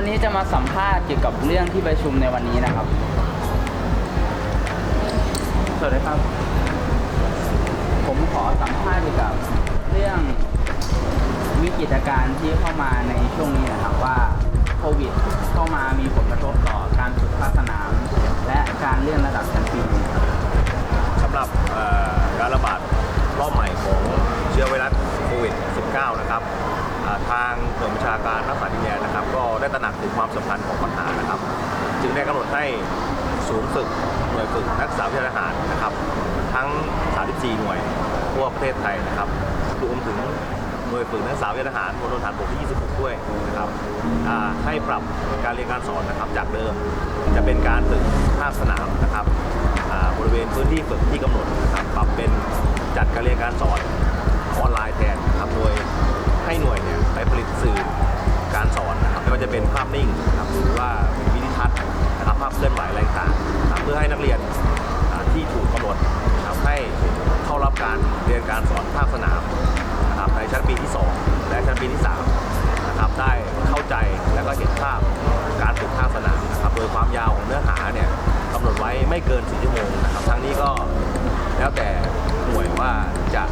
ันนี้จะมาสัมภาษณ์เกี่ยวกับเรื่องที่ประชุมในวันนี้นะครับ สวัสดีครับ ผมขอสัมภาษณ์เกี่ยวกับเรื่องวิกฤตการณ์ที่เข้ามาในช่วงนี้นะครับว่า ทางหน่วยบัญชาการรักษาดินแดนนะครับ ก็ได้ตระหนักถึงความสำคัญของปัญหานะครับ จึงได้กำหนดให้ศูนย์ฝึกหน่วยฝึกนักศึกษาวิทยาทหารนะครับ ทั้ง 34 หน่วยทั่วประเทศไทยนะครับรวมถึงหน่วยฝึกนักศึกษาวิทยาทหารมณฑลฐานบกที่ 26 ด้วยนะครับให้ปรับการเรียนการสอนนะครับ จากเดิมจะเป็นการฝึกภาคสนามนะครับบริเวณพื้นที่ฝึกที่กำหนดนะครับ ปรับเป็นจัดการเรียนการสอนออนไลน์แทนนะครับโดยให้หน่วย เนี่ยไปผลิตสื่อการสอนนะครับไม่ว่าจะเป็นภาพนิ่งนะครับหรือว่าวิดีทัศน์นะครับภาพเคลื่อนไหวอะไรต่างๆเพื่อให้นักเรียนที่ถูกกำหนดนะครับให้เข้ารับการเรียนการสอนภาคสนามนะครับในชั้นปีที่ 2 และชั้นปีที่3นะครับได้เข้าใจและก็เห็นภาพการฝึกภาคสนามนะครับโดยความยาวของเนื้อหาเนี่ยกำหนดไว้ไม่เกิน4ชั่วโมงนะครับทั้งนี้ก็แล้วแต่หน่วยว่าจะ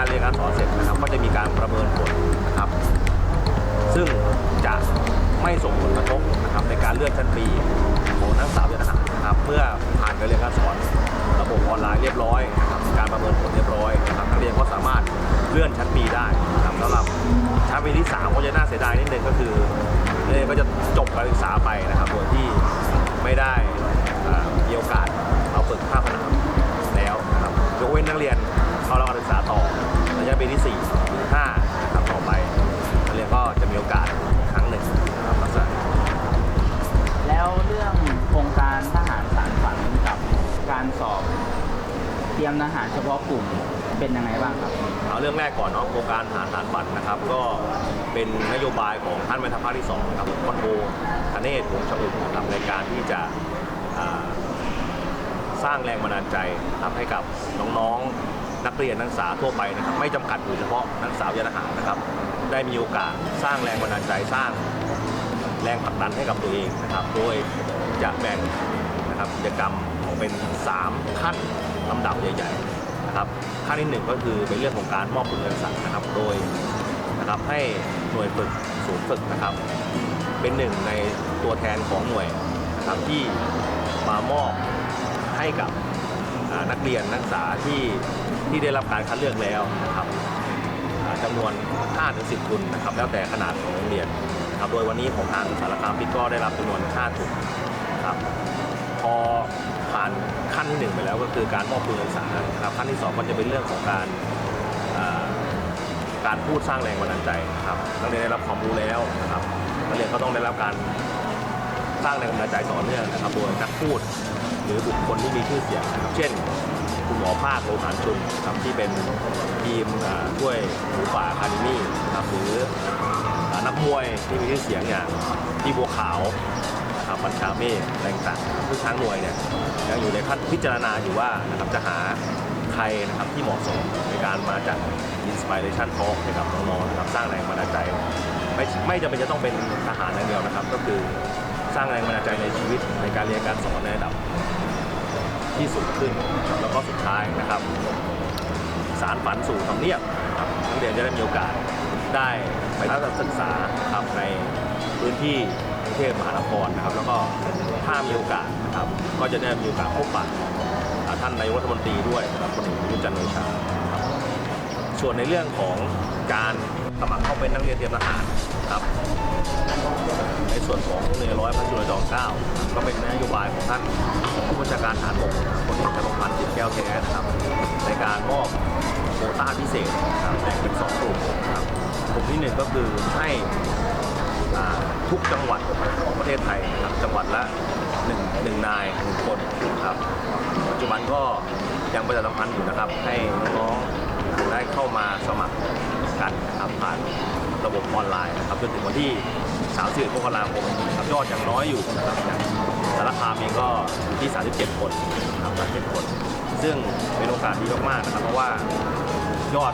การเรียนการสอนเสร็จนะครับ ก็จะมีการประเมินผลนะครับ ซึ่งจะไม่ส่งผลกระทบนะครับในการเลื่อนชั้นปีของนักศึกษาวิทยาทหารนะครับ เมื่อผ่านการเรียนการสอนระบบออนไลน์เรียบร้อยนะครับการประเมินผลเรียบร้อยนะครับนักเรียนก็สามารถเลื่อนชั้นปีได้นะครับสำหรับชั้นปีที่3ก็จะน่าเสียดายนิดนึงก็คือเรียนก็จะจบการศึกษาไปนะครับ การสอบ เตรียมทหารเฉพาะกลุ่มเป็นยังไงบ้างครับ เอาเรื่องแรกก่อนเนาะโครงการทหารทานฝันนะครับ ก็เป็นนโยบายของท่านแม่ทัพภาคที่2ครับคอนโบธเนศวงศ์ชอุ่มนะครับในการที่จะสร้างแรงบันดาลใจครับให้กับน้องๆนักเรียนนักศึกษาทั่วไปนะครับ ไม่จำกัดอยู่เฉพาะนักศึกษาวิทยาหารนะครับ ได้มีโอกาสสร้างแรงบันดาลใจสร้างแรงผลักดันให้กับตัวเองนะครับ โดยจะแบ่งนะครับกิจกรรม เป็น3ขั้นลำดับใหญ่ๆนะครับขั้นที่หนึ่งก็คือเป็นเรื่องของการมอบทุนการศึกษานะครับโดยนะครับให้หน่วยฝึกศูนย์ฝึกนะครับ เป็นหนึ่งในตัวแทนของหน่วยนะครับที่มามอบให้กับนักเรียนนักศึกษาที่ที่ได้รับการคัดเลือกแล้วนะครับจำนวน5-10ทุนนะครับแล้วแต่ขนาดของโรงเรียนนะครับโดยวันนี้ของทางสารคามพิทก็ได้รับจำนวน5ทุนนะครับพอ ผ่านขั้นที่หนึ่งไปแล้วก็คือการมอบทุนการศึกษานะครับขั้นที่สองก็จะเป็นเรื่องของการการพูดสร้างแรงบันดาลใจนะครับนักเรียนได้รับความรู้แล้วนะครับนักเรียนก็ต้องได้รับการสร้างแรงบันดาลใจต่อเนื่องนะครับโดยนักพูดหรือบุคคลที่มีชื่อเสียงนะครับเช่น คุณหมอภาคโลหารชุนครับที่เป็นทีมช่วยหมูป่าคาเดมี่นะครับหรือนักมวยที่มีชื่อเสียงอย่างพี่บัวขาว นะครับบัญชาเมฆอะไรต่างๆทุกช้างหน่วยเนี่ยยังอยู่ในขั้นพิจารณาอยู่ว่านะครับจะหาใครนะครับที่เหมาะสมในการมาจัด Inspiration Talk ให้กับน้องๆนะครับสร้างแรงบันดาลใจ ไม่ไม่จำเป็นจะต้องเป็นทหารอย่างเดียวนะครับ ก็คือสร้างแรงบันดาลใจในชีวิตในการเรียนการสอนในระดับที่สูงขึ้นนะครับแล้วก็สุดท้ายนะครับ สารฝันสู่ทำเนียบนะครับนักเรียนจะได้มีโอกาสได้ไปทัศนศึกษาครับในพื้นที่ รุงเทพมหานครนะครับ แล้วก็ถ้ามีโอกาสนะครับ ก็จะได้มีโอกาสพบปะท่านนายกรัฐมนตรีด้วยนะครับคนเอกประยุทธ์จันทร์โอชาครับส่วนในเรื่องของการสมัครเข้าเป็นนักเรียนเตรียมทหารครับในส่วนของเรือร้อยพระจุลจอมเกล้าก็เป็นนโยบายของท่านผู้บัญชาการฐานบกครับพลเอกจักรพันธ์จิตแก้วแท้นะครับ ในการมอบโควต้าพิเศษแบ่งเป็นสองกลุ่มครับกลุ่มที่หนึ่งก็คือให้ ทุกจังหวัดของประเทศไทยนะครับจังหวัดละหนึ่งหนึ่งนายหนึ่งคนครับปัจจุบันก็ยังประชาสัมพันธ์อยู่นะครับ ให้น้องๆได้เข้ามาสมัครกันนะครับผ่านระบบออนไลน์นะครับจนถึงวันที่31มกราคมครับยอดยังน้อยอยู่นะครับย่างสารคามเองก็อยู่ที่ 37 คนครับ37คน ซึ่งเป็นโอกาสดีมากๆนะครับเพราะว่ายอด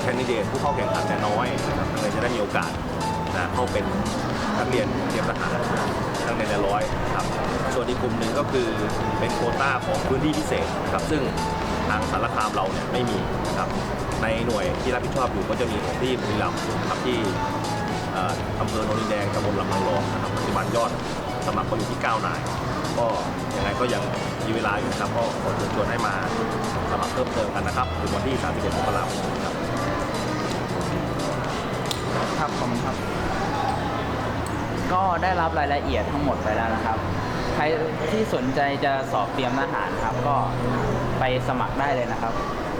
แคนดิเดตผู้เข้าแข่งขันเนี่น้อยนะครับเลยจะได้มีโอกาส นะเข้าเป็นนักเรียนเตรียมทหารนักเรียนในร้อยครับ ส่วนอีกกลุ่มหนึ่งก็คือเป็นโควต้าของพื้นที่พิเศษครับซึ่งทางสารคามเราเนี่ยไม่มีครับในหน่วยที่รับผิดชอบอยู่ก็จะมีของที่บุรีรัมย์ครับที่เอ่ออำเภอโนนดินแดงตำบลลำพังรองนะครับปัจจุบันยอดสมัครก็อยู่ที่ 9 นาย ก็ยังไงก็ยังมีเวลาอยู่นะครับก็ขอเชิญชวนให้มาสมัครเพิ่มเติมกันนะครับถึงวันที่ 31มกราคมครับ ครับผมครับ ก็ได้รับรายละเอียดทั้งหมดไปแล้วนะครับ ใครที่สนใจจะสอบเตรียมทหารครับ ก็ไปสมัครได้เลยนะครับ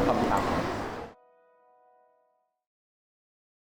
ขอบคุณครับ